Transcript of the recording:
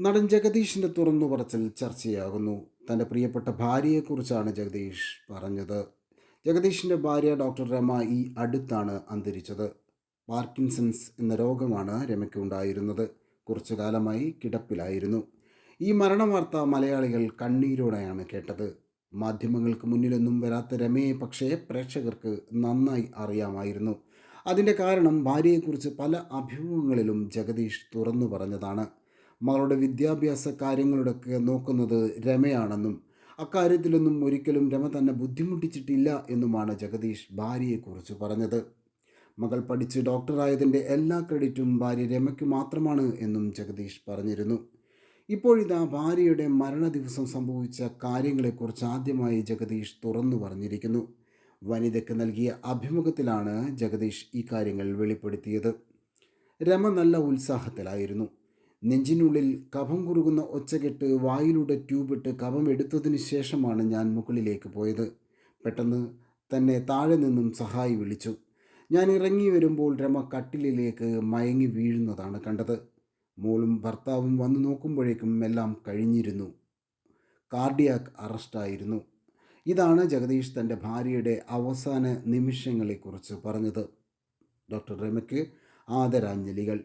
നടൻ ജഗദീഷിന്റെ തുറന്നു പറച്ചിൽ ചർച്ചയാകുന്നു. തന്റെ പ്രിയപ്പെട്ട ഭാര്യയെക്കുറിച്ചാണ് ജഗദീഷ് പറഞ്ഞത്. ജഗദീഷിന്റെ ഭാര്യ ഡോക്ടർ രമ ഈ അടുത്താണ് അന്തരിച്ചത്. പാർക്കിൻസൺസ് എന്ന രോഗമാണ് രമയ്ക്ക് ഉണ്ടായിരുന്നത്. കുറച്ചു കാലമായി കിടപ്പിലായിരുന്നു. ഈ മരണവാർത്ത മലയാളികൾ കണ്ണീരോടെയാണ് കേട്ടത്. മാധ്യമങ്ങൾക്ക് മുന്നിലൊന്നും വരാത്ത രമയെ പക്ഷേ പ്രേക്ഷകർക്ക് നന്നായി അറിയാമായിരുന്നു. അതിന്റെ കാരണം ഭാര്യയെക്കുറിച്ച് പല അഭിമുഖങ്ങളിലും ജഗദീഷ് തുറന്നു പറഞ്ഞതാണ്. മകളുടെ വിദ്യാഭ്യാസ കാര്യങ്ങളുടെയൊക്കെ നോക്കുന്നത് രമയാണെന്നും അക്കാര്യത്തിലൊന്നും ഒരിക്കലും രമ തന്നെ ബുദ്ധിമുട്ടിച്ചിട്ടില്ല എന്നുമാണ് ജഗദീഷ് ഭാര്യയെക്കുറിച്ച് പറഞ്ഞത്. മകൾ പഠിച്ച് ഡോക്ടറായതിന്റെ എല്ലാ ക്രെഡിറ്റും ഭാര്യ രമയ്ക്ക് മാത്രമാണ് എന്നും ജഗദീഷ് പറഞ്ഞിരുന്നു. ഇപ്പോഴിതാ ഭാര്യയുടെ മരണ ദിവസം സംഭവിച്ച കാര്യങ്ങളെക്കുറിച്ച് ആദ്യമായി ജഗദീഷ് തുറന്നു പറഞ്ഞിരിക്കുന്നു. വനിതയ്ക്ക് നൽകിയ അഭിമുഖത്തിലാണ് ജഗദീഷ് ഈ കാര്യങ്ങൾ വെളിപ്പെടുത്തിയത്. രമ നല്ല ഉത്സാഹത്തിലായിരുന്നു. നെഞ്ചിനുള്ളിൽ കഫം കുറുകുന്ന ഒച്ചകെട്ട് വായിലൂടെ ട്യൂബിട്ട് കഫം എടുത്തതിനു ശേഷമാണ് ഞാൻ മുകളിലേക്ക് പോയത്. പെട്ടെന്ന് തന്നെ താഴെ നിന്നും സഹായി വിളിച്ചു. ഞാൻ ഇറങ്ങി വരുമ്പോൾ രമ കട്ടിലിലേക്ക് മയങ്ങി വീഴുന്നതാണ് കണ്ടത്. മോളും ഭർത്താവും വന്നു നോക്കുമ്പോഴേക്കും എല്ലാം കഴിഞ്ഞിരുന്നു. കാർഡിയാക് അറസ്റ്റായിരുന്നു. ഇതാണ് ജഗദീഷ് തന്റെ ഭാര്യയുടെ അവസാന നിമിഷങ്ങളെക്കുറിച്ച് പറഞ്ഞത്. ഡോക്ടർ രമയ്ക്ക് ആദരാഞ്ജലികൾ.